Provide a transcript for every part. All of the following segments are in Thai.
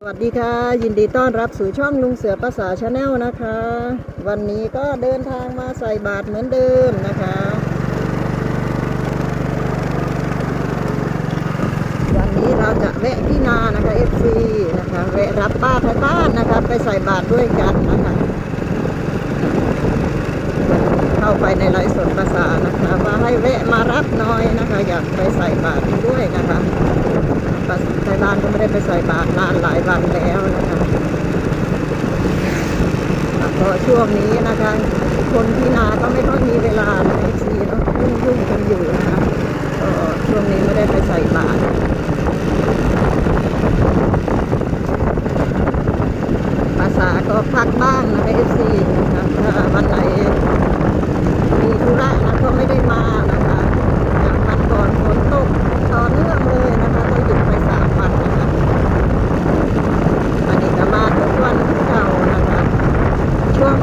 สวัสดีค่ะ ยินดีต้อนรับสู่ช่องลุงเสือภาษาชาแนลนะคะ วันนี้ก็เดินทางมาใส่บาตรเหมือนเดิมนะคะ วันนี้เราจะแวะที่นานะคะ FC นะคะแวะรับป้าไทยบ้านนะคะไปใส่บาตรด้วยกันนะคะ เข้าไปในไลฟ์สดภาษานะคะว่าให้แวะมารับน่อยนะคะ อยากไปใส่บาตรด้วยนะคะ ไทยบ้านก็ไม่ได้ไปใส่บาตรนานหลายวันแล้วนะคะก็ช่วงนี้นะคะ คนที่นาก็ไม่ค่อยมีเวลานะเอซีเนาะยุ่งยุ่งๆกันอยู่นะคะก็ช่วงนี้ไม่ได้ไปใส่บาตร ภาษาก็พักบ้างนะคะเอฟซีนะคะถ้าวันไหนมีธุระนะก็ไม่ได้มานะคะจากวันก่อนฝนตกต่อเนื่องเลยนะคะก็หยุดไปสามวันนะคะอันนี้ก็มาทุกวันเก่านะคะ ช่วง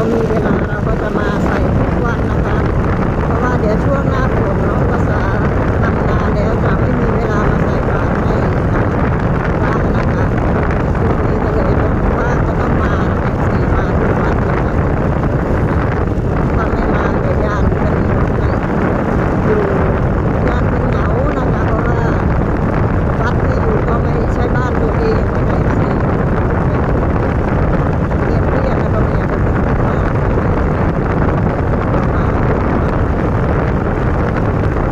นี้นะเรามีเวลาเราก็จะมาใส่ทุกวันนะคะ เพราะว่าเดี๋ยวช่วงหน้าฝนเนาะภาษาทำงานแล้วจะไม่มีเวลามาใส่บาตรให้พระนะคะช่วงนี้ก็เลยต้องว่าก็ต้องมานะคะสี่มาทุกวันนะคะถ้าไม่มาเดี๋ยวญาติเป็นอยู่ญาติเป็นเหงานะคะเพราะว่าวัดที่อยู่ก็ไม่ใช่บ้านตัวเองนะคะสี่เรียนเรียนแล้วก็ไม่อยากจะเป็นที่บ้านมา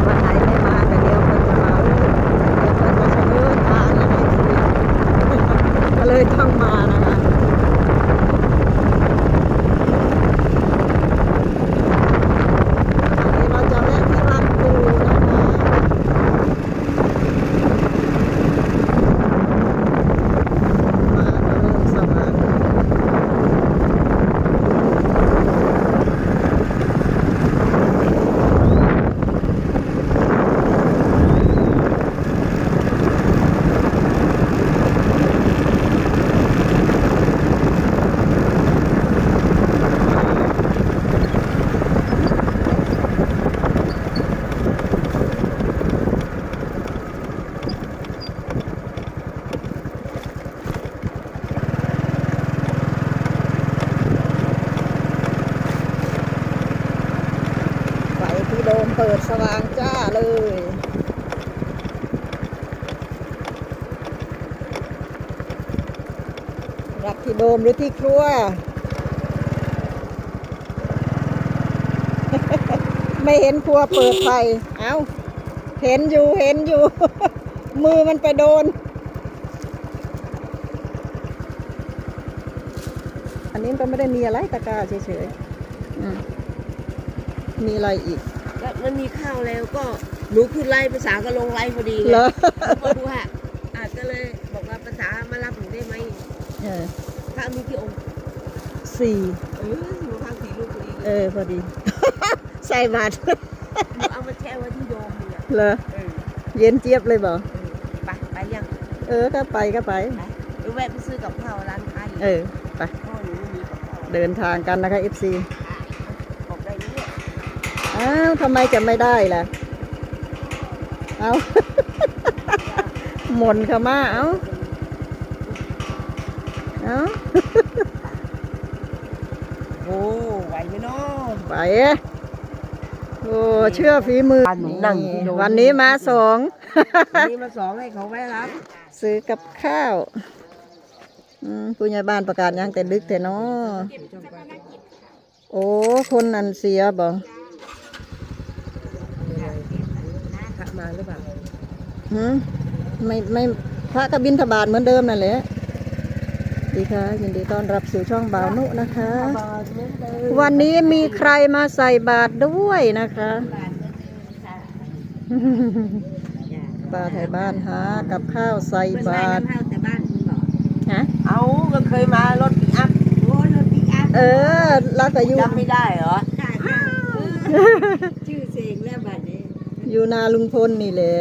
วันไหนไม่มาแต่เดียวคนจะมาเดี๋ยวคนจะเสนอทางนะคะสี่ ก็เลยต้องมานะคะอันนี้เราจะแวะที่วัดปูนะคะมาก็เริ่มสว่างไฟที่โดมเปิด สว่างจ้าเลยรับที่โดมหรือที่ครัว ไม่เห็นครัวเปิดไฟ เอ้า เห็นอยู่เห็นอยู่ มือมันไปโดน อันนี้ก็ไม่ได้มีอะไรตะกร้าเฉยๆมีอะไรอีก ก็มันมีข้าวแล้วก็หนูขึ้นไล่ภาษาก็ลงไล่พอดีไงเหรอมาดูฮะอาจก็เลยบอกว่าภาษามารับหนูได้ไหมเออถ้ามีกี่องค์สี่เออหนูทำสีลูกตัวเองเออพอดี ใส่บาตรหนูเอามาแช่ไว้ที่โดมเนี่ยเหรอเออเย็นเจี๊ยบเลยบ่เออไปไปยังเออก็ไปก็ไปไปหรือแวะไปซื้อกับข้าวร้านค้าอยู่เออ ไป พ่อหนูไม่มีกับข้าว เดินทางกันนะคะ FC บอกได้เนี่ย อ้าวทำไมจะไม่ได้ล่ะ เอาหมนเข้ามาเอาเอาโอ้ไหวไหมเนาะไปโอ้เชื่อฝีมือบ้านหนูนั่งที่โดมวันนี้มาสองวันนี้มาสองให้เขาแวะรับ ซื้อกับข้าวอืมผู้ใหญ่บ้านประกาศยังแต่ดึกแต่นอโอ้ คนอันเสียบ่ พระ มาหรือเปล่าหืมไม่ไม่พระกบินทบาทเหมือนเดิมนั่นแหละดีค่ะยินดีต้อนรับสู่ช่องบ่าวนุนะคะบาทเหมือนเดิมวันนี้มีใครมาใส่บาตรด้วยนะคะป้าไทยบ้านหากับข้าวใส่บาตรแต่บ้านคุณบอกฮะเอาก็เคยมารถปิกอัพโอ้รถปิกอัพเออแล้วก็อยู่จำไม่ได้เหรอ อยู่นาลุงพลนี่แหละ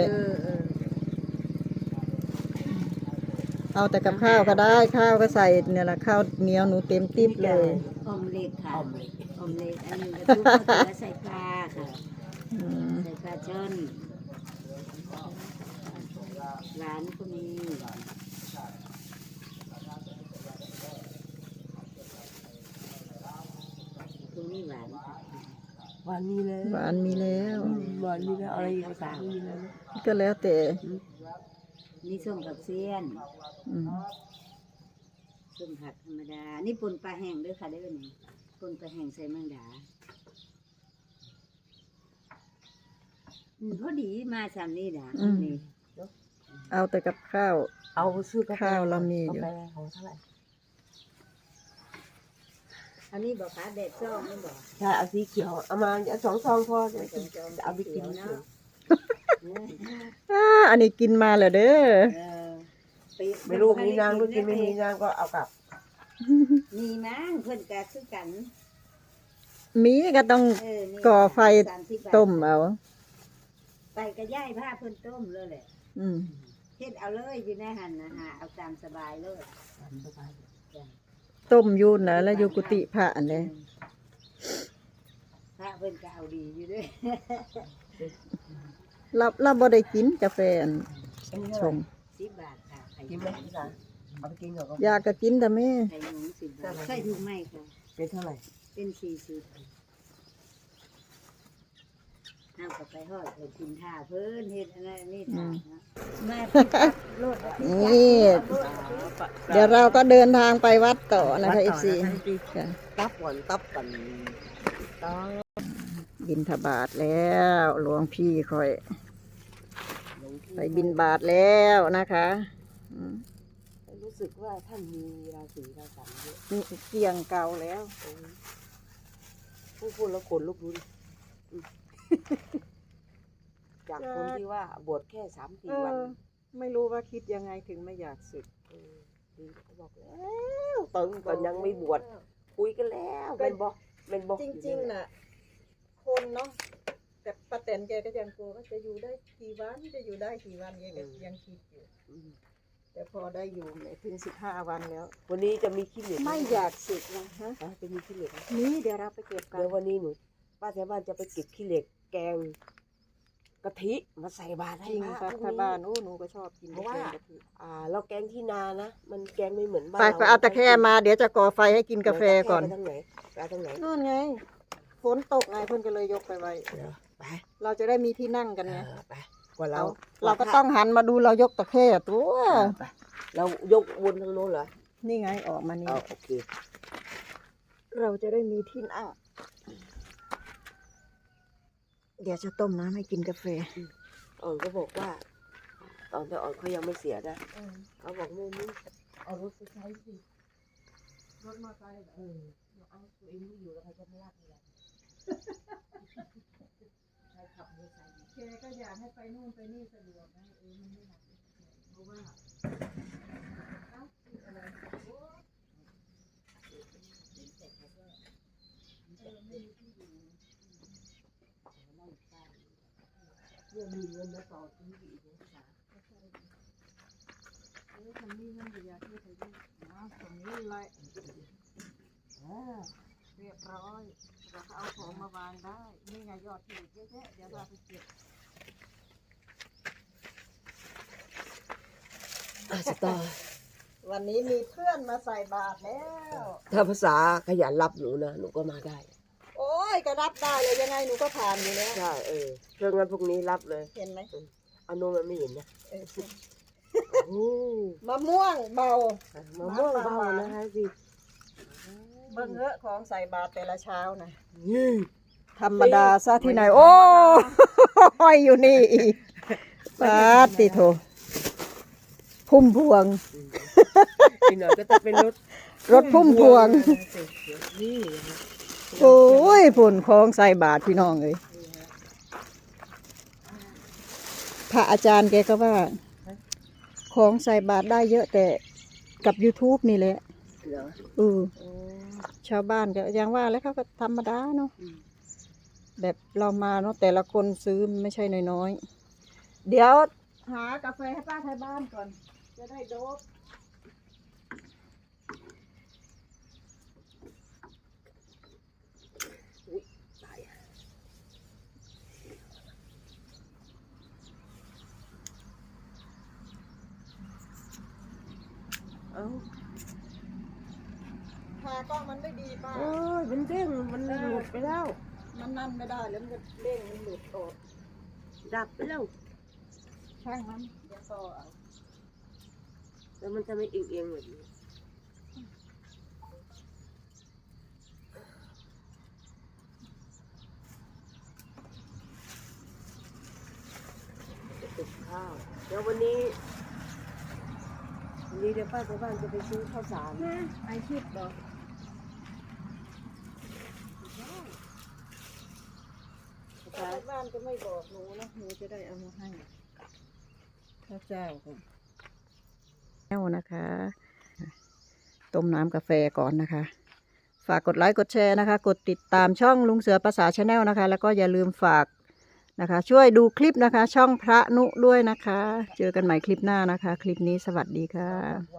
เอาแต่กับข้าวก็ได้ข้าวก็ใส่เนี่ยละข้าวเหนียวหนูเต็มติ๊บเลย ออมเล็กค่ะออมเล็กอมเล็กอันนี้กระตุ้มะเขืใส่ปลาค่ะใส่ปลาช่อนหวานก็มีตรงนี้หวานค่ะ มีแล้วหวานมีแล้ว หวานมีแล้วอะไรอีกภาษามีแล้วก็แล้วแต่นี่ส้มกับเซียนอืมส้มผัดธรรมดา นี่ปนปลาแห้งด้วยค่ะเด้อนี่ปนปลาแห้งใส่แมงดาอืมพอดีมาสามนี่ดานี่เอาแต่กับข้าว เอาซื้อกาแฟข้าวเรามีอยู่ กาแฟของเท่าไหร่ อันนี้บอกค่ะแดดส้มนี่บอกใช่เอาสีเขียวเอามาเอาสองซองพอจะจองจองจะเอาไปกินเนาะอ่าอันนี้กินมาเหรอเด้อเออปไม่รู้มีนางก็กินไม่มีนางก็เอากลับ มีมั้งเพื่อนกะคือกันมีก็ต้องเออนี่ก่อไฟสามสิบบาทต้มเอา ไปกระย่ายผ้าเพิ่นต้มเลยแหละอืมเฮ็ดเอาเลยอยู่ในหันนะฮะเอาตามสบายเลย ต้มอยูนนะแล้วอยู่กุฏิพระอันนี้พระเพิ่นก็เอาดีอยู่เด้วยเราเราบ่ได้กินกาแฟอันอันนี้ชเท่าไหร่งสิบบาทค่ะไข่กินไหมพี่สาเอาไปกินเหรออยากก็กินแต่แม่ไข่หมูสิบบาทใส่ถุงไหมค่ะเป็นเท่าไหร่เป็นสี่สิบ เอากลับไปหอดเพิ่นกินท่าเพิ่นเฮ็ดอันนั้นนี่ท่าเนาะมาโลดนี่ เดี๋ยวเราก็เดินทางไปวัดต่อนะคะอีซีค่ะตับก่อนตับก่อนตับบินทบาทแล้วหลวงพี่คอย ไปบินบาทแล้วนะคะอืมรู้สึกว่าท่านมีราศีราศีเยอะนี่เกี่ยงเก่าแล้วพูดพูดแล้วขนลุกดูดิอืม จากคนที่ว่าบวชแค่สามสี่วันไม่รู้ว่าคิดยังไงถึงไม่อยากสึก เออดีเขาบอกแล้วตอนตอนยังไม่บวชคุยกันแล้วเป็นบอกเป็นบอกจริง ๆน่ะ คนเนาะแต่ป้าแตนแกก็ยังกลัวว่าจะอยู่ได้กี่วันจะอยู่ได้กี่วันแกก็ยังคิดอยู่อืมแต่พอได้อยู่เนี่ยถึงสิบห้าวันแล้ว วันนี้จะมีขี้เหล็กไม่อยากสึกนะฮะอะจะมีขี้เหล็กไหมนี่เดี๋ยวเราไปเก็บกัเดี๋นยววันนี้หนูป้าแถวบ้านจะไปเก็บขี้เหล็ก แกงกะทิมาใส่บาตรจให้ริงพครัระบพรุ่งถ้าบ้านโอ้หนูก็ชอบกินเพราะว่า แกงกะทิอ่า เราแกงที่นานะมันแกงไม่เหมือนบ้านไปไปเอาตะแคร่มาเดี๋ยวจะก่อไฟให้กินกาแฟก่อน ไปทางไหนไปทางไหนนู่นไงฝนตกไงเพื่อนก็เลยยกไปไว้เดี๋ยวไปเราจะได้มีที่นั่งกันเอไงอไปกว่าเราเราเราก็ต้องหันมาดูเรายกตะแคร่ตัวเออไปเรายกวนทางโน้นเหรอนี่ไงออกมานี่ เอาโอเค เราจะได้มีที่นั่ง เดี๋ยวจะต้มน้ำให้กินกาแฟ อ่อนก็บอกว่า ตอนแต่อ่อนเขายังไม่เสียนะเขาบอกไม่นี่เอารถไปใช้สิรถมอเตอร์ไซค์เออเอาตัวเองไม่อยู่แล้วใครจะไม่รักนี่แหละใครขับมอเตอร์ไซค์แกก็อยากให้ไปนู่นไปนี่สะดวกนะเออมันไม่หนักเพราะว่าเอ้าอะไรโอ้เออไม่มีที่อยู่ เรื่องมีเงินมาต่อชีวิตอีกนะจ๊ะเออทำนี่มันอยู่อยากให้ไปดูนะตรงนี้เลยอ่าเรียบร้อยเราก็เอาของมาวางได้นี่ไงยอดที่เยอะแยะเดี๋ยวเราไปเก็บอาสตาร์วันนี้มีเพื่อนมาใส่บาตรแล้ว ถ้าภาษาขยันรับหนูนะหนูก็มาได้ ก็รับได้เลยยังไงหนูก็ผ่านอยู่แล้วใช่เออเรื่องนั้นพวกนี้รับเลยเห็นไหมอันนู้นมันไม่เห็นนะเออโอ้มะม่วงเบามะม่วงเบานะคะสิเบิ่งเอะของใส่บาตรแต่ละเช้านะนี่ธรรมดาซะที่ไหนโอ้ห้อยอยู่นี่อีกปาดติโถพุ่มพวงอีกหน่อยก็จะเป็นรถรถพุ่มพวงนี่นะคะ โอ้ยผลของใส่บาตรพี่น้องเลยพระอาจารย์แกก็ว่า ของใส่บาตรได้เยอะแต่กับ YouTube นี่แหละเหรอเออโอ้ชาวบ้านก็ยังว่าแล้วเขาก็ธรรมดาเนาะ อืมแบบเรามาเนาะแต่ละคนซื้อไม่ใช่น้อยๆ เดี๋ยวหากาแฟให้ป้าไทยบ้านก่อน จะได้โดบ ตายอะ เอ้าขากล้องมันไม่ดีป้า โอ้ยมันเด้งมันหลุดไปแล้ว มันนั่นไม่ได้แล้วมันจะเด้งมันหลุดออกดับไปแล้วช่างมันเดี๋ยวต่อเอาแล้วมันจะไม่เอียงเอียงๆแบบนี้จะติดข้าวเดี๋ยววันนี้วั นนี้เดี๋ยวป้าจะบ้านจะไปซื้อข้าวสารไอคิดบอข้าวสารบ้านก็ไม่บอกหนูนะหนูจะได้เอามาให้ข้าวเจ้าค่ะแก้วนะคะ ต้มน้ำกาแฟก่อนนะคะ ฝากกดไลค์กดแชร์นะคะ กดติดตามช่องลุงเสือภาษาชาแนลนะคะ แล้วก็อย่าลืมฝาก นะคะ ช่วยดูคลิปนะคะ ช่องพระนุด้วยนะคะ เจอกันใหม่คลิปหน้านะคะ คลิปนี้สวัสดีค่ะ